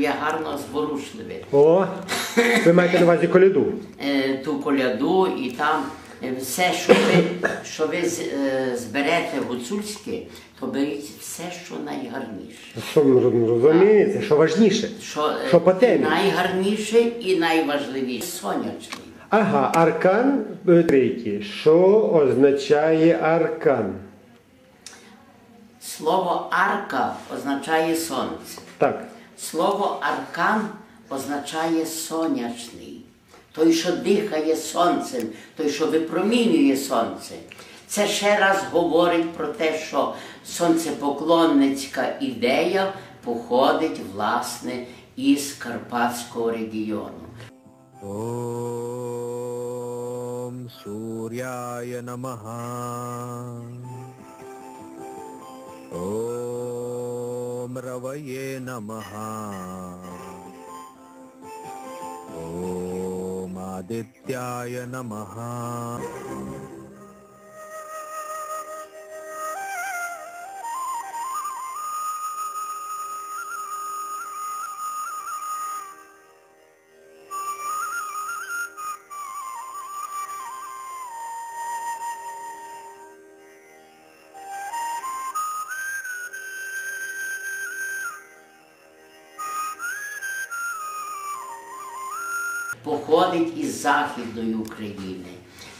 є гарно зворушливе. О, ви маєте на увазі коляду. Е, Ту коляду і там е, все, що ви, що ви е, зберете гуцульське, то беріть все, що найгарніше. Що ви розумієте? Що важніше? Що, Що по темі? найгарніше і найважливіше сонячний. Ага, аркан третій. Що означає аркан? Слово арка означає сонце. Так. Слово аркан означає сонячний, той, що дихає сонцем, той, що випромінює сонце. Це ще раз говорить про те, що сонцепоклонницька ідея походить власне із Карпатського регіону. Ом Суряя намага. Ом ॐ रवये नमः ॐ आदित्याय नमः походить із Західної України,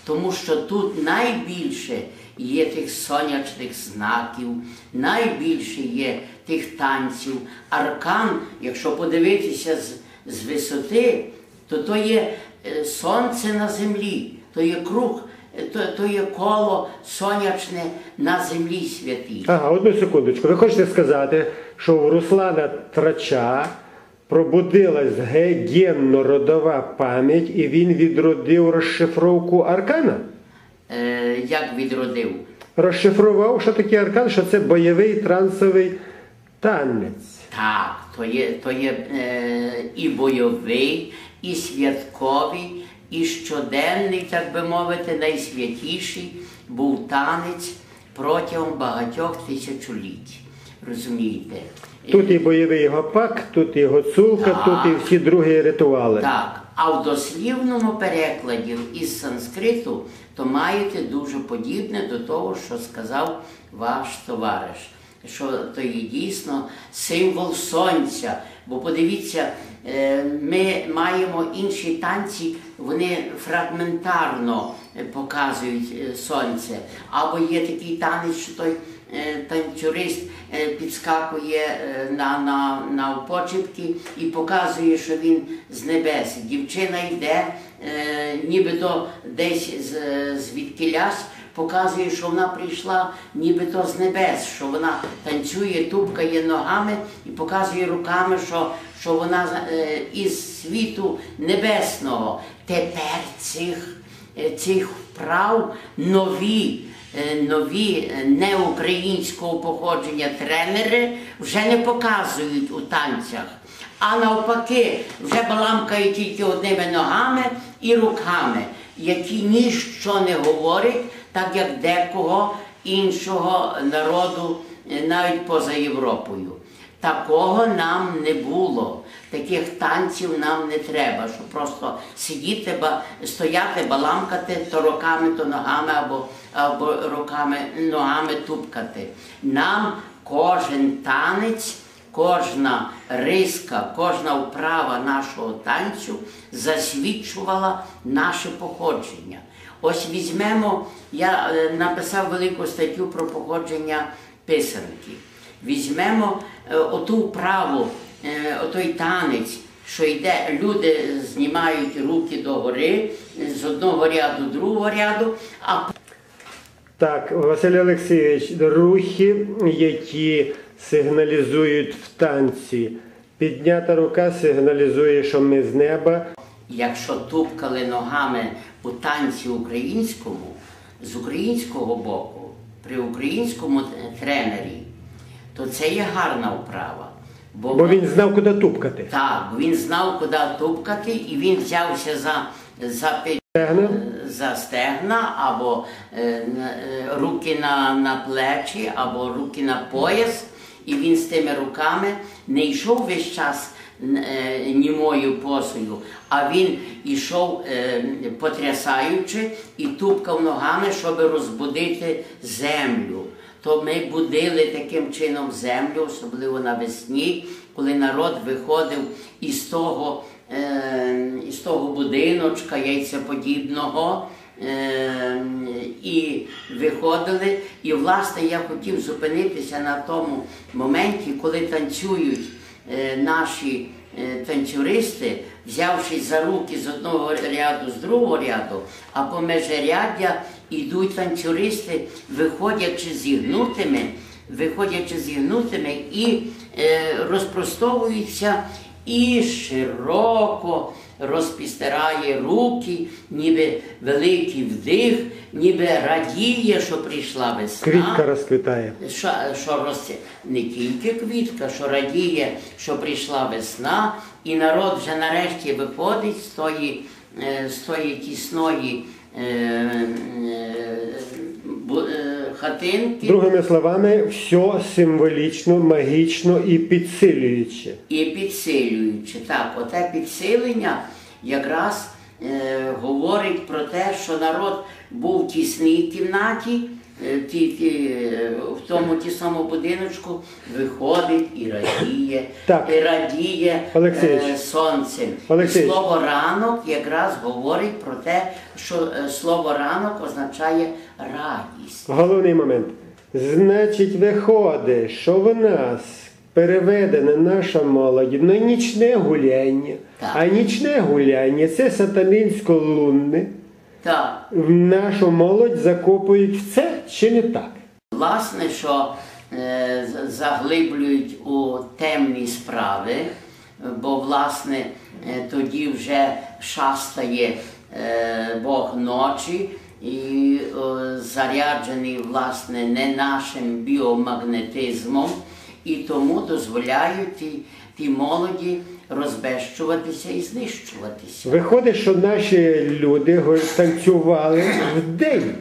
тому що тут найбільше є тих сонячних знаків, найбільше є тих танців. Аркан, якщо подивитися з, з висоти, то то є е, сонце на землі, то є круг, е, то, то є коло сонячне на землі святій. Ага, одну секундочку. Ви хочете сказати, що у Руслана Трача пробудилась генно-родова пам'ять і він відродив розшифровку аркана? Е, як відродив? Розшифрував, що таке аркан, що це бойовий трансовий танець. Так, то є, то є е, і бойовий, і святковий, і щоденний, так би мовити, найсвятіший був танець протягом багатьох тисячоліть. Розумієте? Тут і бойовий гопак, тут і гоцулка, Так. тут і всі другі ритуали. Так, а в дослівному перекладі із санскриту то маєте дуже подібне до того, що сказав ваш товариш. Що то є дійсно символ сонця. Бо подивіться, е, ми маємо інші танці, вони фрагментарно показують е, сонце. Або є такий танець, що той танцюрист е, підскакує е, на, на, на почепки і показує, що він з небес. Дівчина йде, е, нібито десь з, звідкилясь, показує, що вона прийшла нібито з небес, що вона танцює, тупкає ногами і показує руками, що, що вона е, із світу небесного. Тепер цих, е, цих вправ нові е, нові е, неукраїнського походження тренери вже не показують у танцях, а навпаки, вже баламкають тільки одними ногами і руками, які ніщо не говорять, так як декого іншого народу е, навіть поза Європою. Такого нам не було. Таких танців нам не треба, щоб просто сидіти, стояти, баламкати то руками, то ногами або, або руками, ногами тупкати. Нам кожен танець, кожна риска, кожна вправа нашого танцю засвідчувала наше походження. Ось візьмемо, я е, написав велику статтю про походження писанки. Візьмемо е, оту вправу, е, отой танець, що йде, люди знімають руки догори з одного ряду до другого ряду, а Так, Василь Олексійович, рухи, які сигналізують в танці. Піднята рука сигналізує, що ми з неба. якщо тупкали ногами у танці українському, з українського боку, при українському тренері, то це є гарна вправа. Бо він знав, куди тупкати. Так, він знав, куди тупкати, і він взявся за, за, Стегна. за стегна, або е, е, руки на, на плечі, або руки на пояс, і він з тими руками не йшов весь час е, німою посою, а він ішов е, потрясаючи і тупкав ногами, щоб розбудити землю. То ми будили таким чином землю, особливо навесні, коли народ виходив із того, із того будиночка яйцеподібного. Е, і виходили. І власне я хотів зупинитися на тому моменті, коли танцюють е, наші е, танцюристи, взявшись за руки з одного ряду, з другого ряду, а по межеряддя йдуть танцюристи, виходячи зігнутими, виходячи зігнутими і е, розпростовуються і широко розпістирає руки, ніби великий вдих, ніби радіє, що прийшла весна. Квітка розквітає. Що, що роз... не тільки квітка, що радіє, що прийшла весна, і народ вже нарешті виходить з тої, е, з тої тісної е, е, е, хатинки. Другими словами, все символічно, магічно і підсилююче. І підсилюючи. Так, оте підсилення якраз е, говорить про те, що народ був в тісній кімнаті, е, ті, ті, е, в тому тісному будиночку виходить і радіє, Так. і радіє Олексійович. е, сонцем. І слово ранок якраз говорить про те, що е, слово ранок означає радість. Головний момент. Значить, виходить, що в нас переведена наша молодь на нічне гуляння. Так. А нічне гуляння це сатанинсько-лунне. Так. В нашу молодь закопують в це чи не так? Власне, що е, заглиблюють у темні справи, бо власне е, тоді вже шастає е, Бог ночі і е, заряджений власне не нашим біомагнетизмом, і тому дозволяють ті, ті молоді розбещуватися і знищуватися. Виходить, що наші люди танцювали в день.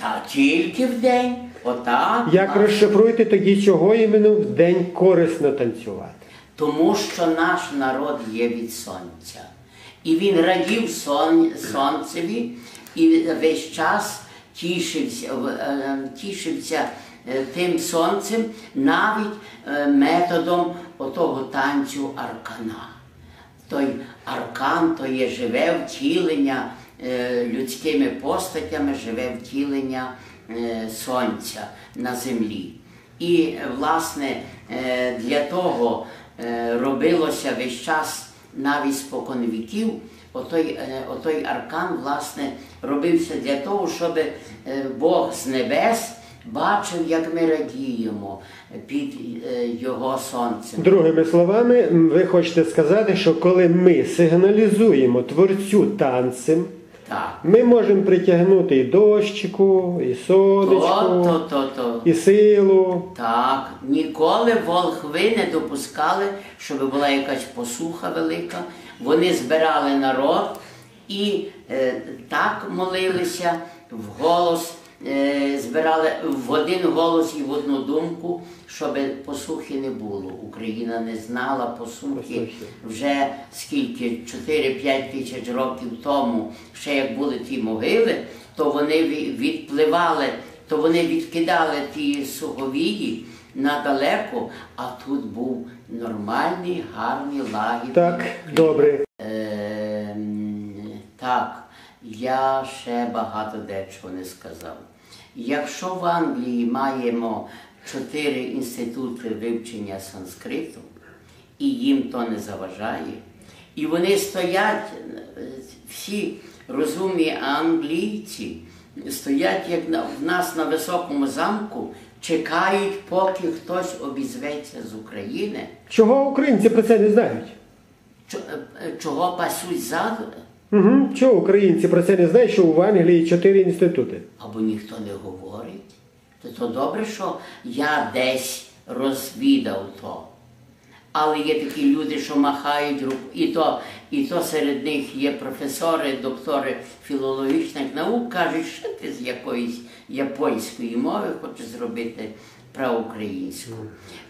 Та тільки в день, отак. Як так. розшифруєте тоді, чого іменно в день корисно танцювати? Тому що наш народ є від сонця. І він радів сон, сонцеві і весь час тішився, е, тішився е, тим сонцем навіть е, методом отого танцю аркана. Той аркан то є живе втілення людськими постатями, живе втілення е, сонця на землі. І е, власне е, для того е, робилося весь час навіть спокон віків. Отой, е, отой аркан, власне, робився для того, щоб е, Бог з небес бачив, як ми радіємо під е, його сонцем. Другими словами, ви хочете сказати, що коли ми сигналізуємо творцю танцем, Так. ми можемо притягнути і дощику, і сонечко, то, то, то. і силу. Так, ніколи волхви не допускали, щоб була якась посуха велика. Вони збирали народ і е, так молилися в голос, збирали в один голос і в одну думку, щоб посухи не було. Україна не знала посухи вже скільки 4-5 тисяч років тому, ще як були ті могили, то вони відпливали, то вони відкидали ті суховії надалеко, а тут був нормальний, гарний, лагідний. Так, добре. Ем, так, я ще багато дечого не сказав. Якщо в Англії маємо чотири інститути вивчення санскриту, і їм то не заважає, і вони стоять, всі розумні англійці, стоять як в нас на високому замку, чекають, поки хтось обізветься з України. Чого українці про це не знають? Е, е, Чого пасуть ззаду? Угу. Чого українці про це не знають, що в Англії чотири інститути? або ніхто не говорить, то, то добре, що я десь розвідав то. Але є такі люди, що махають руку, і то, і то серед них є професори, доктори філологічних наук, кажуть, що ти з якоїсь японської мови хочеш зробити проукраїнську.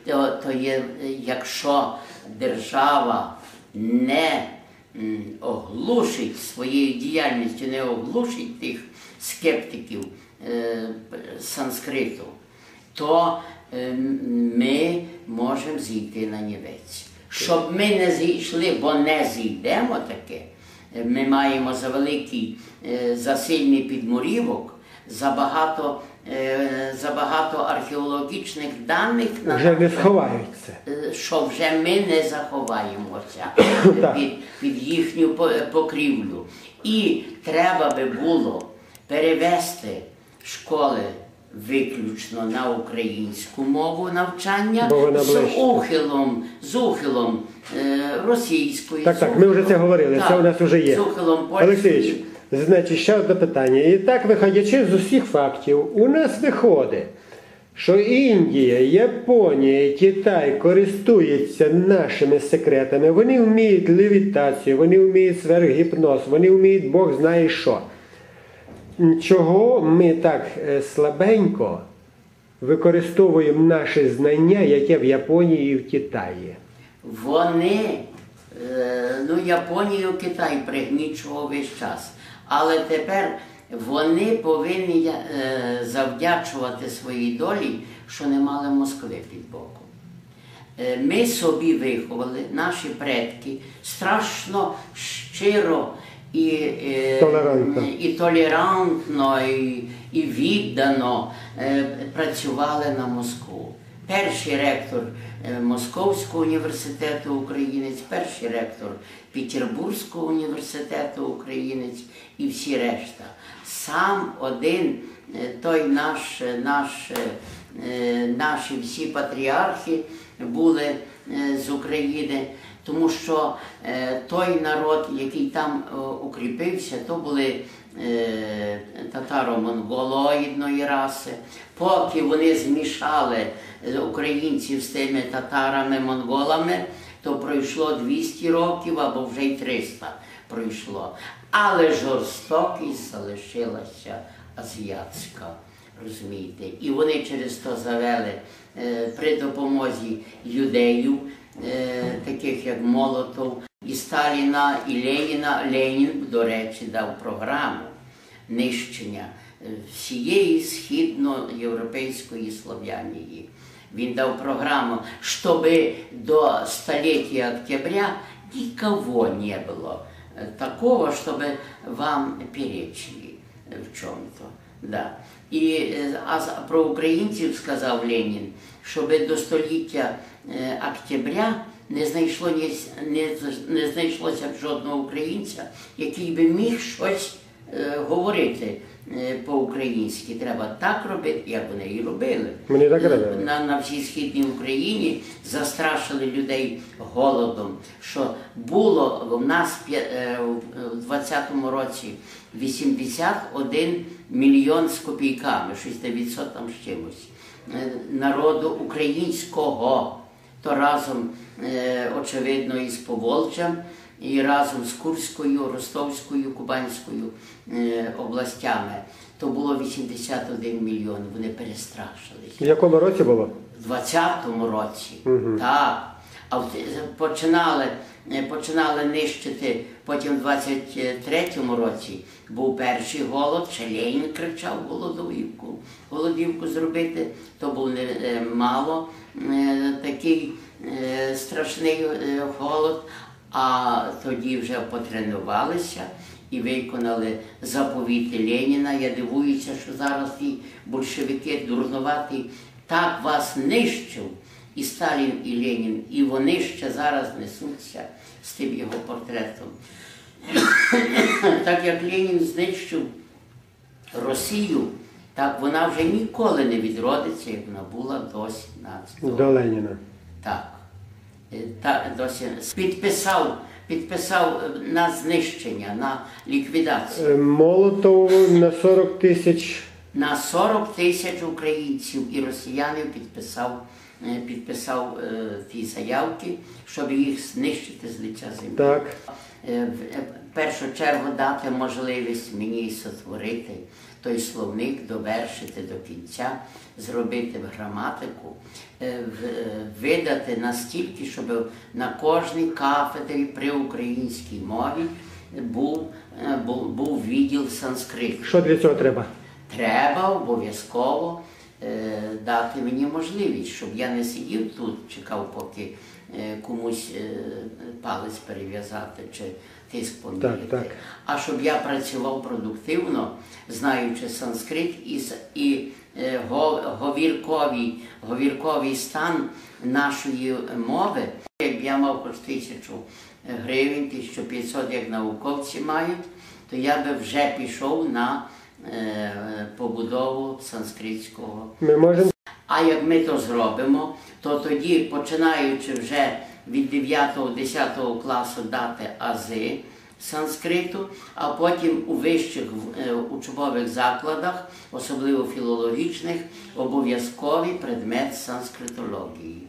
То, то є, якщо держава не оглушить своєю діяльністю, не оглушить тих скептиків е, санскриту, то е, ми можемо зійти на нівець. Щоб ми не зійшли, бо не зійдемо таке, ми маємо за великий, е, за сильний підмурівок, забагато, е, забагато археологічних даних Вже не сховаються. Е, що вже ми не заховаємося під, під їхню покрівлю. І треба би було перевести школи виключно на українську мову навчання з ухилом, з ухилом е, російської. Так, так, ми вже це говорили, це у нас вже є. З ухилом польської. Значить, ще одне питання. І так, виходячи з усіх фактів, у нас виходить, що Індія, Японія Китай користуються нашими секретами. Вони вміють левітацію, вони вміють сверхгіпноз, вони вміють Бог знає що. Чого ми так е, слабенько використовуємо наші знання, яке в Японії і в Китаї? Вони, е, ну, Японію, Китай пригнічував весь час. Але тепер вони повинні е, завдячувати своїй долі, що не мали Москви під боком. Е, Ми собі виховали, наші предки, страшно щиро і, е, і толерантно, і, і віддано працювали на Москву. Перший ректор Московського університету українець, перший ректор Петербурзького університету українець і всі решта. Сам один е, той наш, е, наш, е, е, наші всі патріархи були е, з України, тому що е, той народ, який там е, укріпився, то були е, татаро-монголоїдної раси. Поки вони змішали е, українців з тими татарами-монголами, то пройшло 200 років або вже й 300 пройшло. Але жорстокість залишилася азіатська. Розумієте? І вони через то завели е, при допомозі юдеїв, е, таких як Молотов, і Сталіна, і Леніна. Ленін, до речі, дав програму нищення е, всієї східноєвропейської Слов'янії. Він дав програму, щоб до століття октября никого не было э, такого, чтобы вам перечили э, в чем-то. Да. І е, а з- про українців сказав Ленін, щоб до століття е, октября не знайшло ні, не, не знайшлося б жодного українця, який би міг щось е, говорити е, по-українськи. Треба так робити, як вони і робили. Вони так робили. На, на всій східній Україні застрашили людей голодом. Що було в нас е, в 20-му році 81 мільйон з копійками, 600 там з чимось е, народу українського, то разом, очевидно, із Поволжям, і разом з Курською, Ростовською, Кубанською е, областями. То було 81 мільйон. Вони перестрашились. В якому році було? В 20-му році. Так. А починали, е, починали нищити потім в 23-му році. Був перший голод, ще Ленін кричав голодовівку, голодівку зробити. То був не мало е, такий е, страшний е, голод. А тоді вже потренувалися і виконали заповіти Леніна. Я дивуюся, що зараз ті большевики дурнуваті так вас нищив і Сталін, і Ленін, і вони ще зараз несуться з тим його портретом. так як Ленін знищив Росію, так вона вже ніколи не відродиться, як вона була до 17-го. До Леніна. Так. Е, Та, досі підписав, підписав е, на знищення, на ліквідацію. Е, Молотов на 40 тисяч. На 40 тисяч українців і росіянів підписав, підписав е, ті заявки, щоб їх знищити з лиця землі. Так. Е, в- е, першу чергу дати можливість мені сотворити той словник, довершити до кінця, зробити граматику, е, в- видати настільки, щоб на кожній кафедрі при українській мові був, був, був відділ санскриту. Що для цього треба? Треба обов'язково дати мені можливість, щоб я не сидів тут, чекав, поки комусь е, палець перев'язати чи тиск поміряти. А щоб я працював продуктивно, знаючи санскрит і, і е, говірковий, говірковий стан нашої мови. Якби я мав хоч тисячу гривень, 1500, як науковці мають, то я би вже пішов на е, побудову санскритського. Ми можемо А як ми то зробимо, то тоді, починаючи вже від 9-10 класу дати ази санскриту, а потім у вищих е, учбових закладах, особливо філологічних, обов'язковий предмет санскритології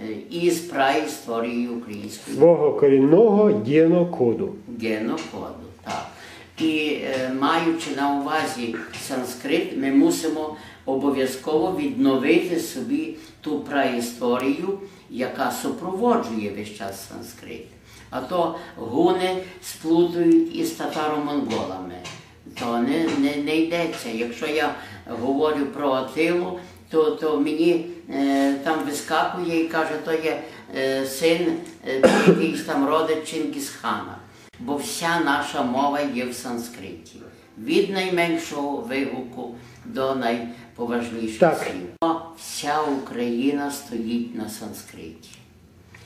е, із праісторії української свого корінного генокоду. генокоду. Так. І е, маючи на увазі санскрит, ми мусимо обов'язково відновити собі ту праісторію, яка супроводжує весь час санскрит. А то гуни сплутують із татаро-монголами. То не, не, не йдеться. Якщо я говорю про Атилу, то, то мені е, там вискакує і каже, то є е, син е, якийсь там родич Чингісхана. Бо вся наша мова є в санскриті. Від найменшого вигуку до найповажніших Так. слів. Вся Україна стоїть на санскриті.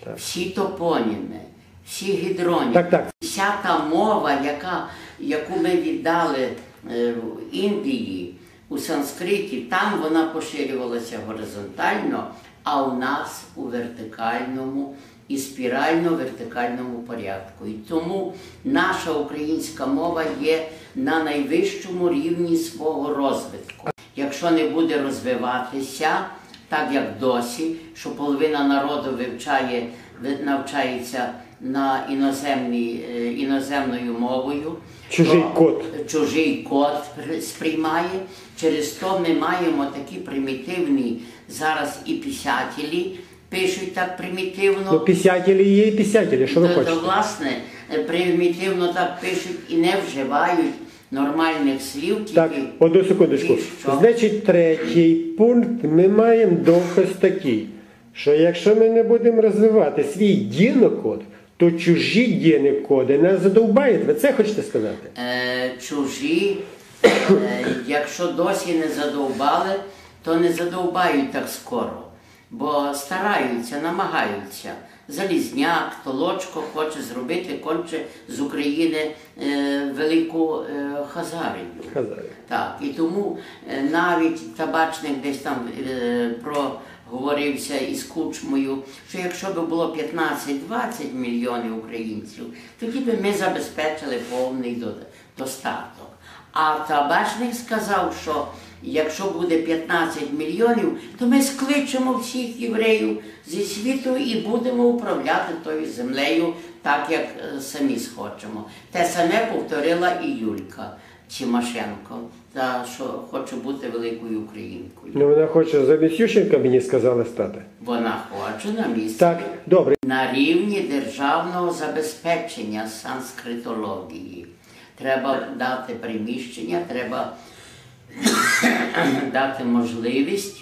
Так. Всі топоніми, всі гідроніми. Так, так. Вся та мова, яка, яку ми віддали е, в Індії у санскриті, там вона поширювалася горизонтально, а у нас у вертикальному і спірально-вертикальному порядку. І тому наша українська мова є на найвищому рівні свого розвитку. Якщо не буде розвиватися, так як досі, що половина народу вивчає, навчається на е, іноземною мовою. Чужий то код. Чужий код сприймає. Через то ми маємо такі примітивні зараз і писателі пишуть так примітивно. Ну, писателі є і писателі, що ви То- то, хочете? власне, е, примітивно так пишуть і не вживають нормальних слів, тільки Так, одну секундочку. Значить, третій пункт ми маємо доказ такий, що якщо ми не будемо розвивати свій генокод, то чужі генокоди нас задовбають. Ви це хочете сказати? е, чужі, е, якщо досі не задовбали, то не задовбають так скоро, бо стараються, намагаються. Залізняк, Толочко хоче зробити конче з України е, велику е, Хазарію. Хазарі. Так, і тому е, навіть табачник десь там е, проговорився із кучмою, що якщо б було 15-20 мільйонів українців, тоді б ми забезпечили повний достаток. А табачник сказав, що якщо буде 15 мільйонів, то ми скличемо всіх євреїв зі світу і будемо управляти тою землею так, як е, самі схочемо. Те саме повторила і Юлька. Тимошенко, та що хоче бути великою українкою. Ну, вона хоче замість Ющенка, мені сказали стати. Вона хоче на місці Так, добре. на рівні державного забезпечення санскритології. Треба дати приміщення, треба дати можливість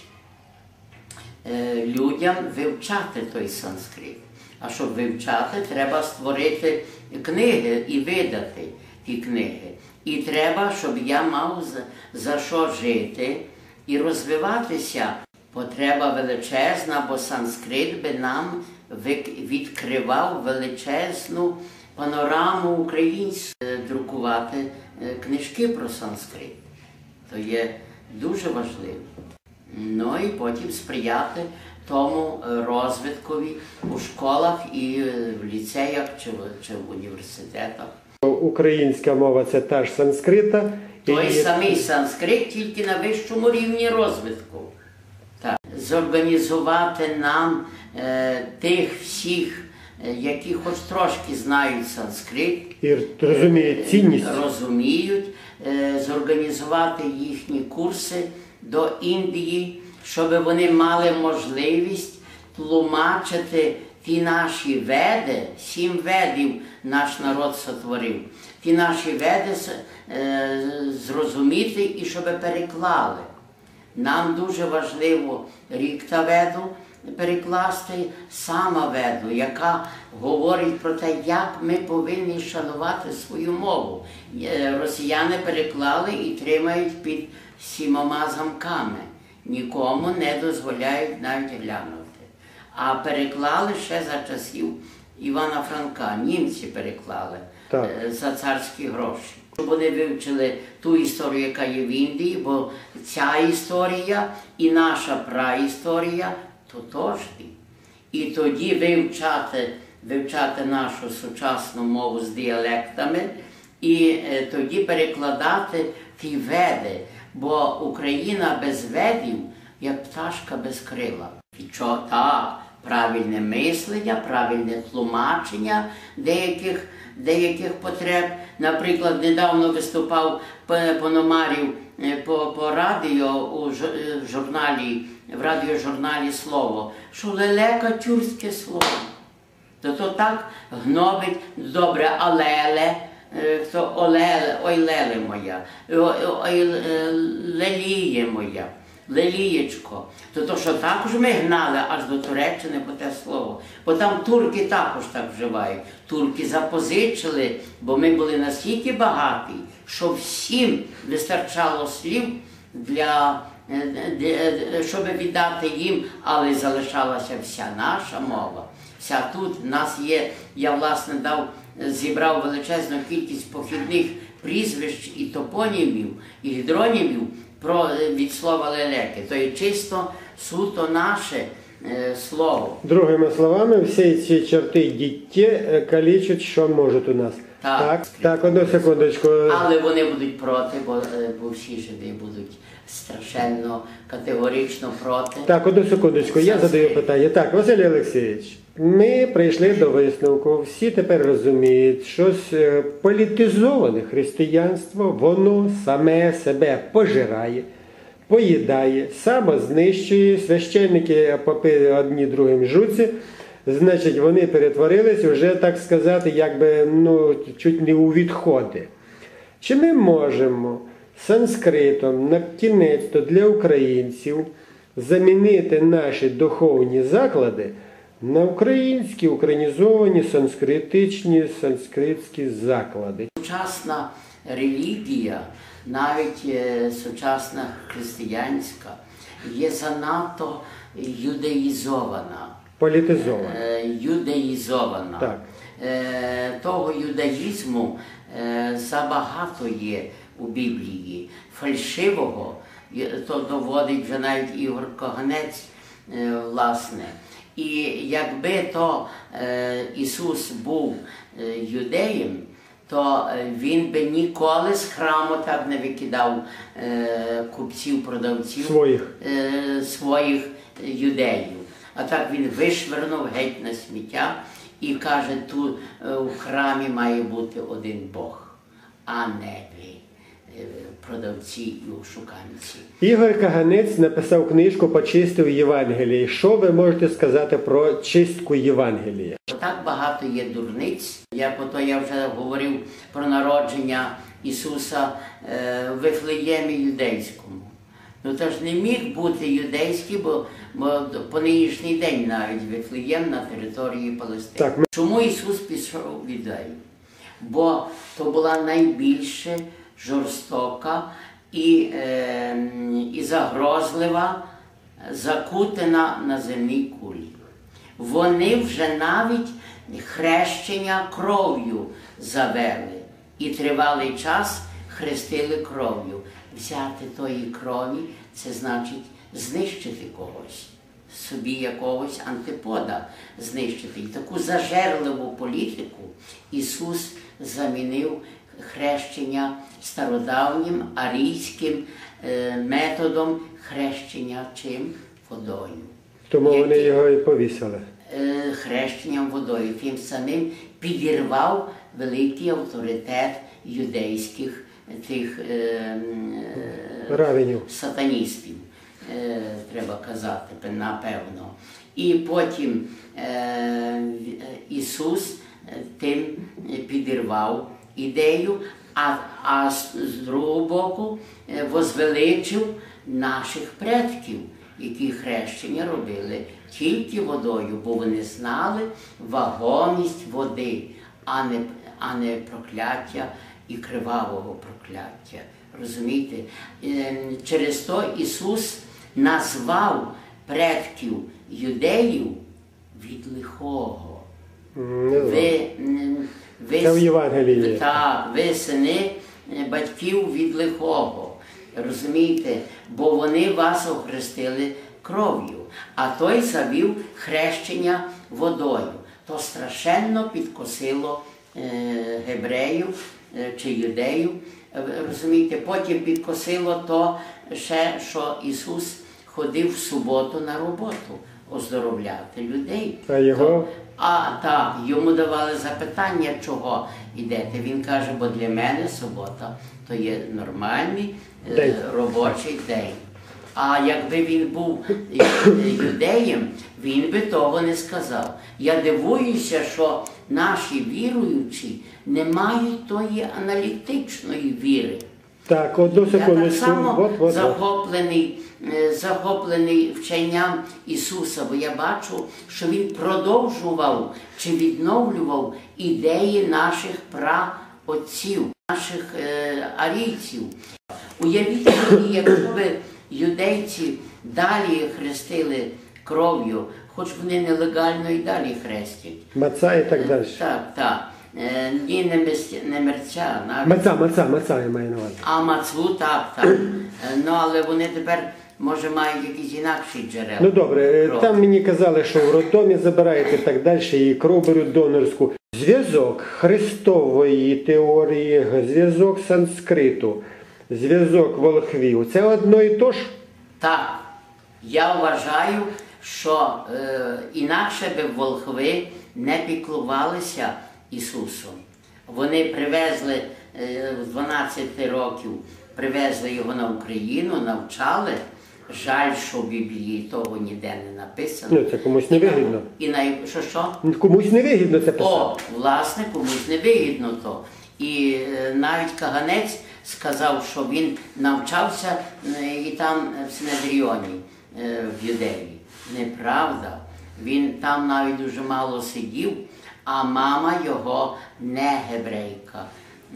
е, людям вивчати той санскрит. А щоб вивчати, треба створити книги і видати ті книги. І треба, щоб я мав за, що жити і розвиватися. Потреба величезна, бо санскрит би нам відкривав величезну панораму українську, Е, друкувати е, книжки про санскрит. То є дуже важливо. Ну і потім сприяти тому е, розвиткові у школах і е, в ліцеях чи в, чи в університетах. Українська мова це та ж санскрита. Той самий санскрит тільки на вищому рівні розвитку. Так. Зорганізувати нам е, тих всіх е, які хоч трошки знають санскрит, І розуміють цінність. розуміють, е, зорганізувати їхні курси до Індії, щоб вони мали можливість тлумачити ті наші веди, сім ведів наш народ сотворив. Ті наші веди е, зрозуміти і щоб переклали. Нам дуже важливо рік та веду перекласти сама веду, яка говорить про те, як ми повинні шанувати свою мову. Е, Росіяни переклали і тримають під сімома замками. Нікому не дозволяють навіть глянути. А переклали ще за часів Івана Франка. Німці переклали Так. е, за царські гроші. Щоб вони вивчили ту історію, яка є в Індії, бо ця історія і наша праісторія тотожні. І тоді вивчати, вивчати нашу сучасну мову з діалектами, і е, тоді перекладати ті веди, бо Україна без ведів, як пташка без крила. Що так, правильне мислення, правильне тлумачення деяких, деяких потреб. Наприклад, недавно виступав Пономарів по, по радіо у ж- е, в журналі, в радіожурналі Слово, що лелека тюркське слово. То то так гнобить добре, алеле, е, хто олеле, ой леле моя, ой е, леліє моя, лелієчко. То то, що також ми гнали аж до Туреччини по те слово. Бо там турки також так вживають. Турки запозичили, бо ми були настільки багаті, що всім вистачало слів для, е, щоб віддати їм, але залишалася вся наша мова. Вся тут нас є, я власне дав, зібрав величезну кількість похідних прізвищ і топонімів, і гідронімів про, е, від слова лелеки. То є чисто суто наше е, слово. Другими словами, всі ці черти дітті е, калічать, що можуть у нас. Так. так, так одну секундочку. Але вони будуть проти, бо, е, бо всі жиди будуть страшенно категорично проти. Так, одну секундочку, я задаю питання. Так, Василь Олексійович, ми прийшли до висновку, всі тепер розуміють, що е, політизоване християнство, воно саме себе пожирає, поїдає, самознищує, священники попи одні другим жуці, значить, вони перетворились вже, так сказати, якби ну, чуть не у відходи. Чи ми можемо санскритом на кінець для українців замінити наші духовні заклади на українські, українізовані санскритичні санскритські заклади? Сучасна релігія, навіть е, сучасна християнська, є занадто юдеїзована. Політизовано. Е, юдеїзована. Так. Е, того юдаїзму е, забагато є у Біблії. Фальшивого, то доводить вже навіть Ігор Коганець, власне. І якби то Ісус був юдеєм, то він би ніколи з храму так не викидав купців, продавців Своїх. своїх юдеїв. А так він вишвернув геть на сміття і каже, тут е, в храмі має бути один Бог, а не ви, е, продавці і ошуканці. Ігор Каганець написав книжку Почистив Євангелії. Що ви можете сказати про чистку Євангелія? Так багато є дурниць, як ото я вже говорив про народження Ісуса е, в Вифлеємі юдейському. Ну то ж не міг бути юдейський, бо, бо по нинішній день навіть Вифлеєм на території Палестини. Так, ми- Чому Ісус пішов в юдею? Бо то була найбільше жорстока і, е, і загрозлива закутина на земній кулі. Вони вже навіть хрещення кров'ю завели і тривалий час хрестили кров'ю. Взяти тої крові це значить знищити когось, собі якогось антипода знищити. І таку зажерливу політику Ісус замінив хрещення стародавнім арійським е, методом хрещення чим? Водою. Тому вони його і повісили. е, хрещенням водою. Тим самим підірвав великий авторитет юдейських тих е, е, сатаністів, е, треба казати, напевно. І потім е, Ісус е, тим підірвав ідею, а, а з, з другого боку е, возвеличив наших предків, які хрещення робили тільки водою, бо вони знали вагомість води, а не, а не прокляття і кривавого прокляття. Розумієте? Ем, Через то Ісус назвав предків юдеїв від лихого. Ви, ви, Це в Євангелії є. Ви сини е, батьків від лихого. Розумієте? Бо вони вас охрестили кров'ю, а той завів хрещення водою. То страшенно підкосило е, гебреїв е, чи юдеїв. Е, Розумієте, потім підкосило то ще, що Ісус ходив в суботу на роботу оздоровляти людей. А його? А так, йому давали запитання, чого йдете. Він каже, бо для мене субота то є нормальний е, День. робочий день. А якби він був е, юдеєм, він би того не сказав. Я дивуюся, що наші віруючі не мають тої аналітичної віри. Так, одну Я так само захоплений, е, захоплений вченням Ісуса, бо я бачу, що Він продовжував чи відновлював ідеї наших праотців, наших е, арійців. Уявіть собі, якщо би юдейці далі хрестили кров'ю, хоч вони нелегально і далі хрестять. Маца і так далі. Так, так. Е, Ні, не, мес- не мерця, навіть. Маца, маца, маца я маю на увазі. А мацву так, так. Е, Ну, але вони тепер, може, мають якісь інакші джерела. Ну добре, е, Кров. там мені казали, що в роддомі забирають і так далі, і кров беруть донорську. Зв'язок христової теорії, зв'язок санскриту, зв'язок волхвів це одно і то ж. Так, я вважаю, що е, інакше би волхви не піклувалися Ісусом. Вони привезли е, з 12 років, привезли його на Україну, навчали. Жаль, що в Біблії того ніде не написано. Ну, це комусь не вигідно. І на що що? Комусь не вигідно це писати. О, власне, комусь не вигідно то. І е, навіть Каганець сказав, що він навчався е, і там в Синедріоні, е, в Юдеї. Неправда. Він там навіть дуже мало сидів, а мама його не гебрейка.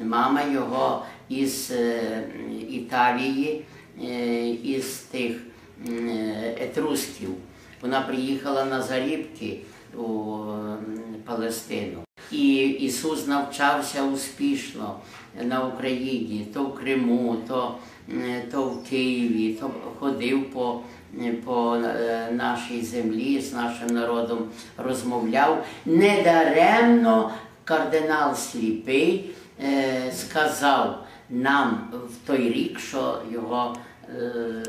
Мама його із е, Італії, е, із тих е, етрусків. Вона приїхала на зарібки у Палестину. І Ісус навчався успішно на Україні, то в Криму, то, то в Києві, то ходив по, по е, нашій землі з нашим народом, розмовляв. Недаремно кардинал сліпий е, сказав нам в той рік, що його е,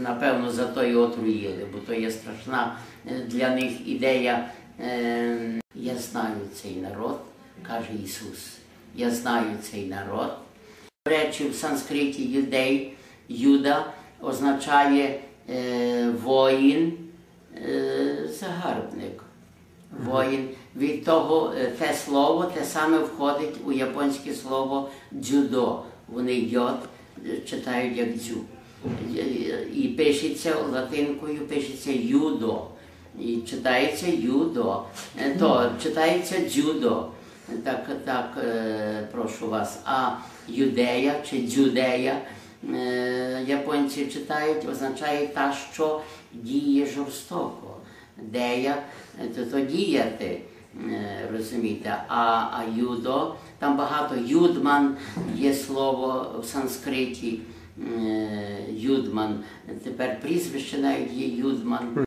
напевно за то і отруїли, бо то є страшна е, для них ідея. Е, Я знаю цей народ, каже Ісус. Я знаю цей народ. До речі, в санскриті юдей, юда означає е, воїн, е, загарбник. Воїн. Від того е, те слово, те саме входить у японське слово дзюдо. Вони йод е, читають як дзю. Е, І пишеться латинкою, пишеться юдо. І читається юдо. То читається дзюдо. Так, так, е, прошу вас. А юдея чи дзюдея е, японці читають, означає та, що діє жорстоко. Дея то, то діяти, е, розумієте, а, а юдо, там багато юдман є слово в санскриті. Юдман. Тепер прізвище навіть є Юдман.